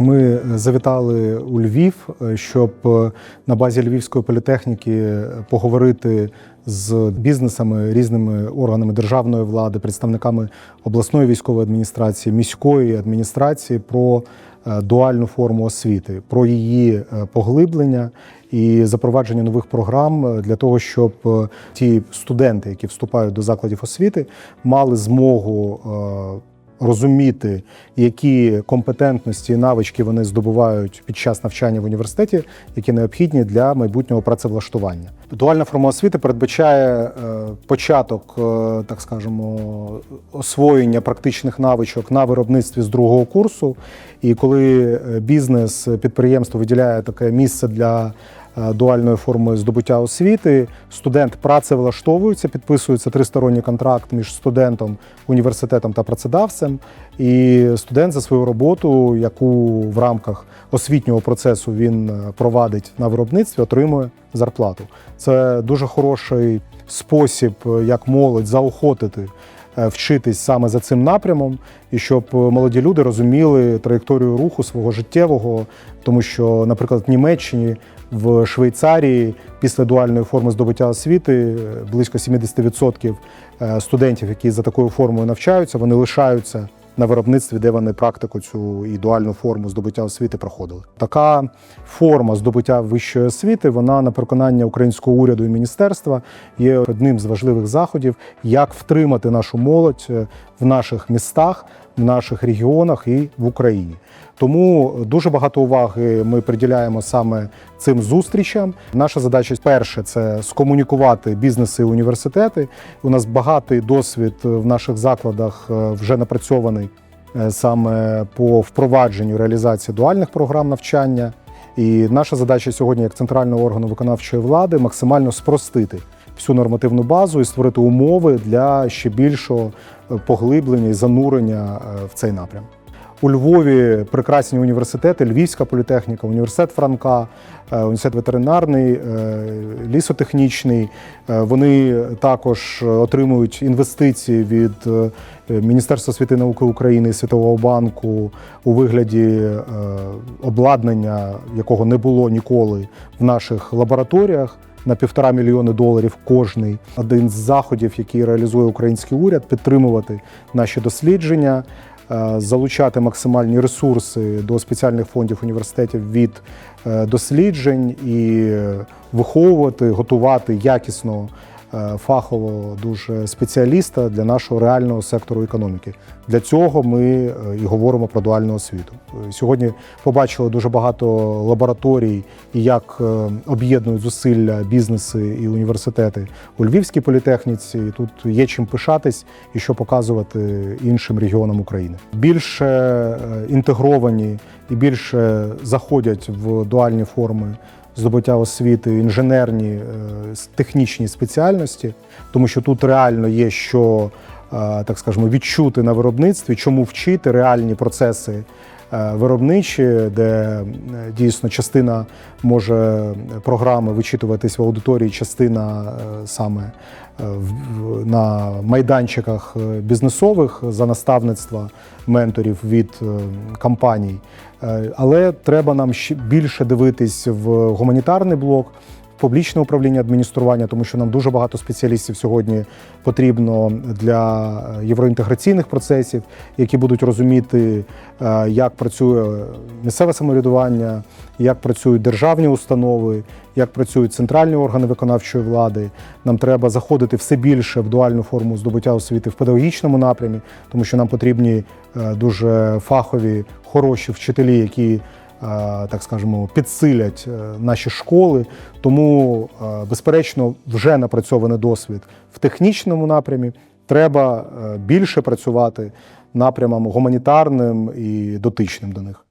Ми завітали у Львів, е, щоб е, на базі Львівської політехніки поговорити з бізнесами, різними органами державної влади, представниками обласної військової адміністрації, міської адміністрації про е, дуальну форму освіти, про її поглиблення і запровадження нових програм для того, щоб ті студенти, які вступають до закладів освіти, мали змогу. Розуміти, які компетентності і навички вони здобувають під час навчання в університеті, які необхідні для майбутнього працевлаштування. Дуальна форма освіти передбачає е, початок, е, так скажемо, освоєння практичних навичок на виробництві з другого курсу. І коли е, бізнес, підприємство виділяє таке місце для е, дуальної форми здобуття освіти. Студент працевлаштовується, підписується тристоронній контракт між студентом, університетом та працедавцем. І студент за свою роботу, яку в рамках освітнього процесу він е, провадить на виробництві, отримує зарплату. Це дуже хороший спосіб, е, як молодь заохотити вчитись саме за цим напрямом, і щоб е, молоді люди розуміли траєкторію руху свого життєвого, тому що, наприклад, в Німеччині, в Швейцарії після дуальної форми здобуття освіти е, близько 70% е, студентів, які за такою формою навчаються, вони лишаються. На виробництві, де вони практику цю і дуальну форму здобуття освіти проходили. Така форма здобуття вищої освіти, вона на переконання українського уряду і міністерства є одним з важливих заходів, як втримати нашу молодь е, в наших містах, в наших регіонах і в Україні. Тому дуже багато уваги ми приділяємо саме цим зустрічам. Наша задача перше це скомунікувати бізнеси і університети. У нас багатий досвід в наших закладах е, вже напрацьований е, саме по впровадженню реалізації дуальних програм навчання. І наша задача сьогодні, як центрального органу виконавчої влади, максимально спростити всю нормативну базу і створити умови для ще більшого е, поглиблення і занурення е, в цей напрям. У Львові прекрасні університети, Львівська політехніка, університет Франка, е, університет ветеринарний, лісотехнічний. Вони також отримують інвестиції від Міністерства освіти і науки України і Світового банку у вигляді обладнання, якого не було ніколи в наших лабораторіях. На півтора мільйони доларів кожний один з заходів, який реалізує український уряд, підтримувати наші дослідження, е, залучати максимальні ресурси до спеціальних фондів університетів від е, досліджень і виховувати, готувати якісно е, фахово дуже спеціаліста для нашого реального сектору економіки. Для цього ми е, і говоримо про дуальну освіту. Е, Сьогодні побачили дуже багато лабораторій і як об'єднують зусилля бізнеси і університети у Львівській політехніці. І тут є чим пишатись і що показувати іншим регіонам України. Більше інтегровані і більше заходять в дуальні форми здобуття освіти, інженерні е, технічні спеціальності, тому що тут реально є що е, так скажемо відчути на виробництві, чому вчити реальні процеси виробничі, де е, дійсно частина може програми вичитуватись в аудиторії, частина е, саме е, на майданчиках е, бізнесових за наставництва менторів від е, компаній. Е, Але треба нам більше дивитись в гуманітарний блок. Публічне управління адміністрування, тому що нам дуже багато спеціалістів сьогодні потрібно для е, євроінтеграційних процесів, які будуть розуміти, е, як працює місцеве самоврядування, як працюють державні установи, як працюють центральні органи виконавчої влади. Нам треба заходити все більше в дуальну форму здобуття освіти в педагогічному напрямі, тому що нам потрібні е, дуже фахові, хороші вчителі, які так скажемо, підсилять е, наші школи. Тому, е, безперечно, вже напрацьований досвід в технічному напрямі. Треба е, більше працювати напрямом гуманітарним і дотичним до них.